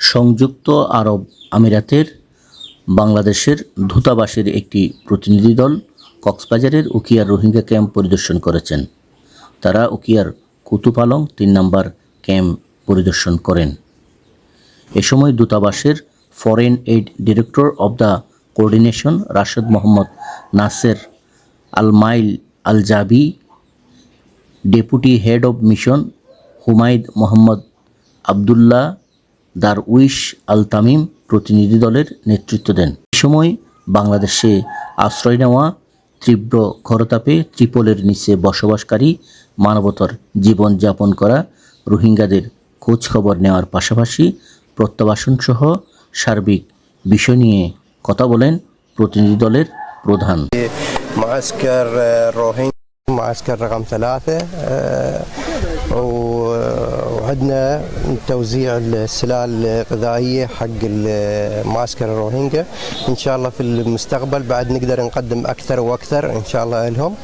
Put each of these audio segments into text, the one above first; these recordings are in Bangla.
সংযুক্ত আরব আমিরাতের বাংলাদেশের দূতাবাসের একটি প্রতিনিধি দল কক্সবাজারের উকিয়ার রোহিঙ্গা ক্যাম্প পরিদর্শন করেছেন। তারা উকিয়ার কুতুপালং তিন নম্বর ক্যাম্প পরিদর্শন করেন। এ সময় দূতাবাসের foreign aid director of the coordination Rashed Mohammed Naser Almail Al Jabi deputy head of mission Humaid Mohammed Abdullah Darwish আল তামিম প্রতিনিধি দলের নেতৃত্ব দেন এ সময় বাংলাদেশে আশ্রয় নেওয়া তীব্র খরতাপে ত্রিপলের নিচে বসবাসকারী মানবতার জীবনযাপন করা রোহিঙ্গাদের খোঁজ খবর নেওয়ার পাশাপাশি প্রত্যাবাসন সহ সার্বিক বিষয় নিয়ে কথা বলেন প্রতিনিধি দলের প্রধান معسكر آه، الروهينجا معسكر رقم ثلاثة آه، وعندنا توزيع السلال الغذائية حق معسكر الروهينجا. إن شاء الله في المستقبل بعد نقدر نقدم أكثر وأكثر إن شاء الله لهم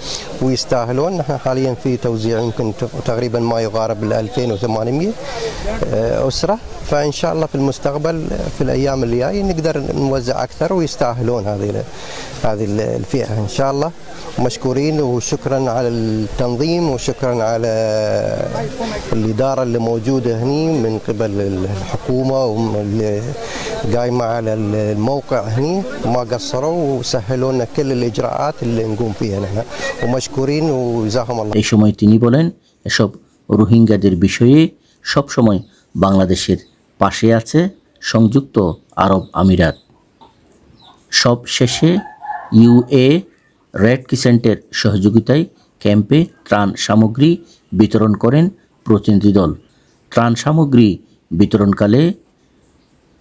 ويستاهلون. نحن حاليا في توزيع يمكن تقريبا ما يقارب ال 2800 آه، أسرة. فإن شاء الله في المستقبل في الأيام اللي جاية نقدر نوزع أكثر ويستاهلون هذه هذه ال- الفئة إن شاء الله. مشكورين وشكرا على التنظيم وشكرا على الإدارة اللي موجودة هني من قبل الحكومة واللي قايمة على الموقع هني ما قصروا وسهلوا لنا كل الإجراءات اللي نقوم فيها نحن ومشكورين وجزاهم الله এই সময় তিনি বলেন এসব রোহিঙ্গাদের বিষয়ে সবসময় বাংলাদেশের পাশে আছে সংযুক্ত আরব আমিরাত সব শেষে ইউএ রেড ক্রিসেন্টের সহযোগিতায় ক্যাম্পে ত্রাণ সামগ্রী বিতরণ করেন প্রতিনিধি দল ত্রাণ সামগ্রী বিতরণকালে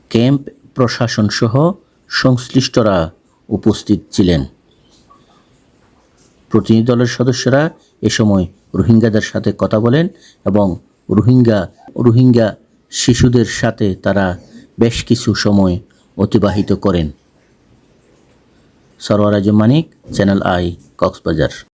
ক্যাম্প প্রশাসন সহ সংশ্লিষ্টরা উপস্থিত ছিলেন। প্রতিনিধি দলের সদস্যরা এ সময় রোহিঙ্গাদের সাথে কথা বলেন এবং রোহিঙ্গা রোহিঙ্গা শিশুদের সাথে তারা বেশ কিছু সময় অতিবাহিত করেন। সরওয়ারাজ মানিক, চ্যানেল আই, কক্সবাজার।